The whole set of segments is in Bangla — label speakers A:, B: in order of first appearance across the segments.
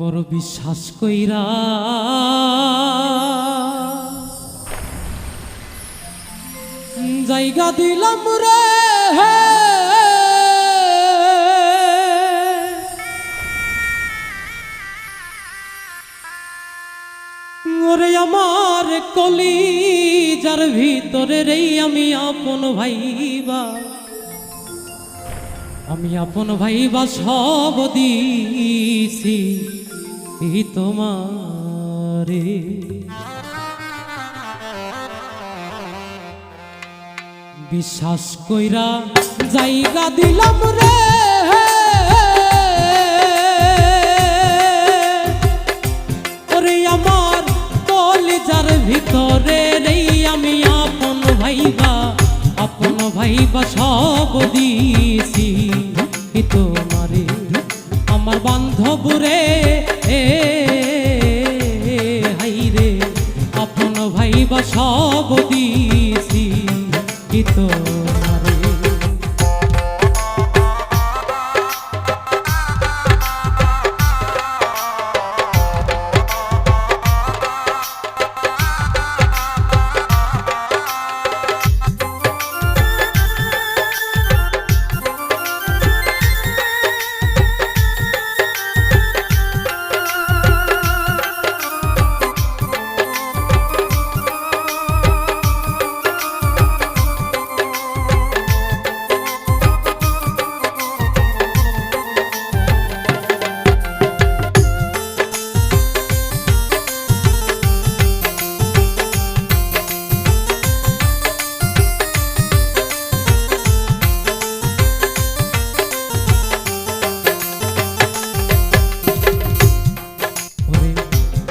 A: বড় বিশ্বাস কইরা। জায়গা দিলাম রে। ওরে আমার কলি যার ভিতরে রে আমি আপন ভাইবা। আমি আপন ভাই বা সব দিছি তোমারে। বিশ্বাস কইরা জায়গা দিলাম রে। আমার কলিজার ভিতরে আপন বা সব দিছি তোমারে, আমার বান্ধব রে। এ, হাই রে, আপন ভাইবা সব দিছি তোমারে।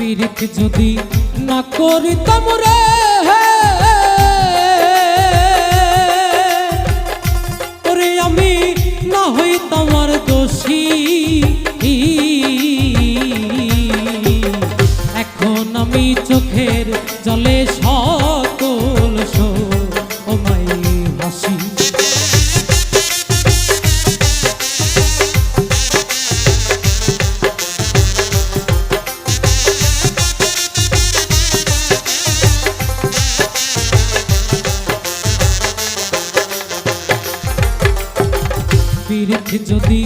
A: পীড়িত যদি না করিতাম রে। ওরে আমি না হইতাম আর দোষী। এখন আমি চোখের পীড়িত যদি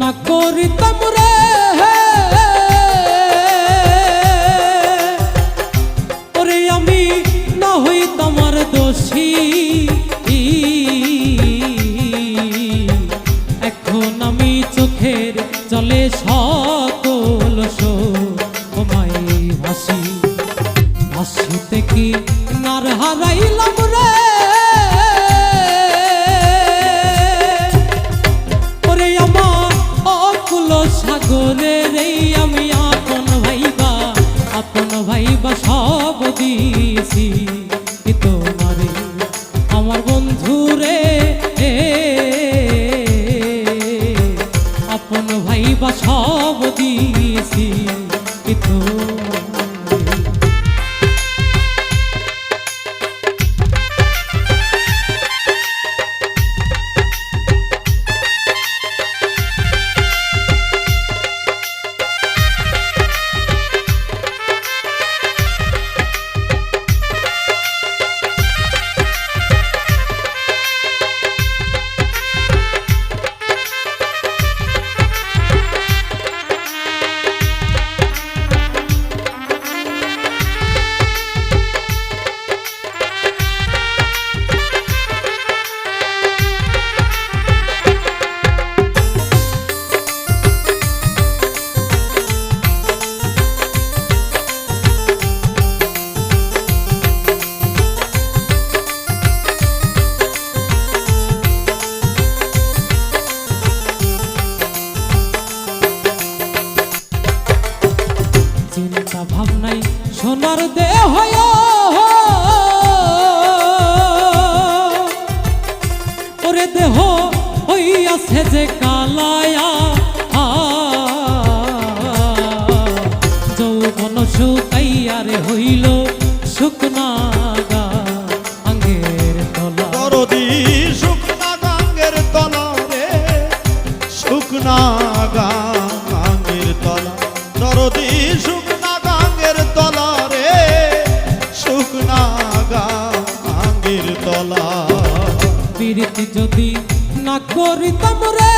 A: না করিতাম রে। ওরে আমি না হই তোমার দোষী। এখন আমি চোখের জলে সকল রে আমি আপন ভাইবা আপন ভাইবা সব দিছি হইয়াছে যে কালায়া, যৌবন শুকাইয়ারে হইল শুকনা গা আঙ্গের তলা।
B: দরদি শুকনা গাঙ্গের তলা রে, শুকনা গাঙ্গের তলা।
A: তোমরা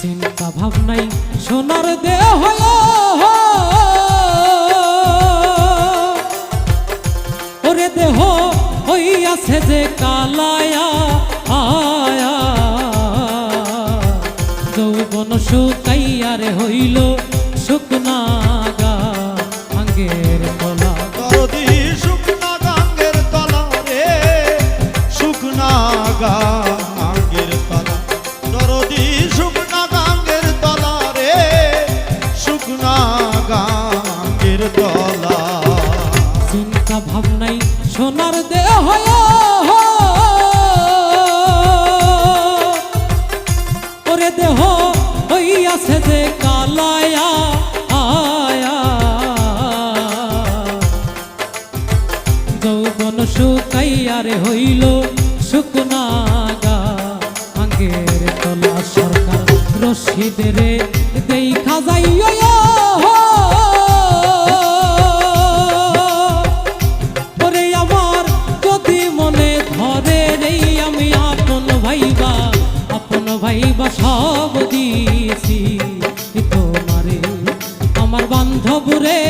A: চিন্তা ভাবনাই সোনার দেহ ওরে দেহ হইয়াছে যে কালায়া আয়া। যৌবন শুকাইয়ারে হইল শুকনা।
B: গলা
A: চিন্তা ভাবনাই সোনার দেহ ওরে দেহ ওই আছে যে কালায়া, আয়া। যৌবন শুকাইয়া হইল শুকনা গা। আঙ্গের তলা সরকার রশিদের দেই খাজাই ভাই বা সব দিয়েছি। তোমারে আমার বান্ধবরে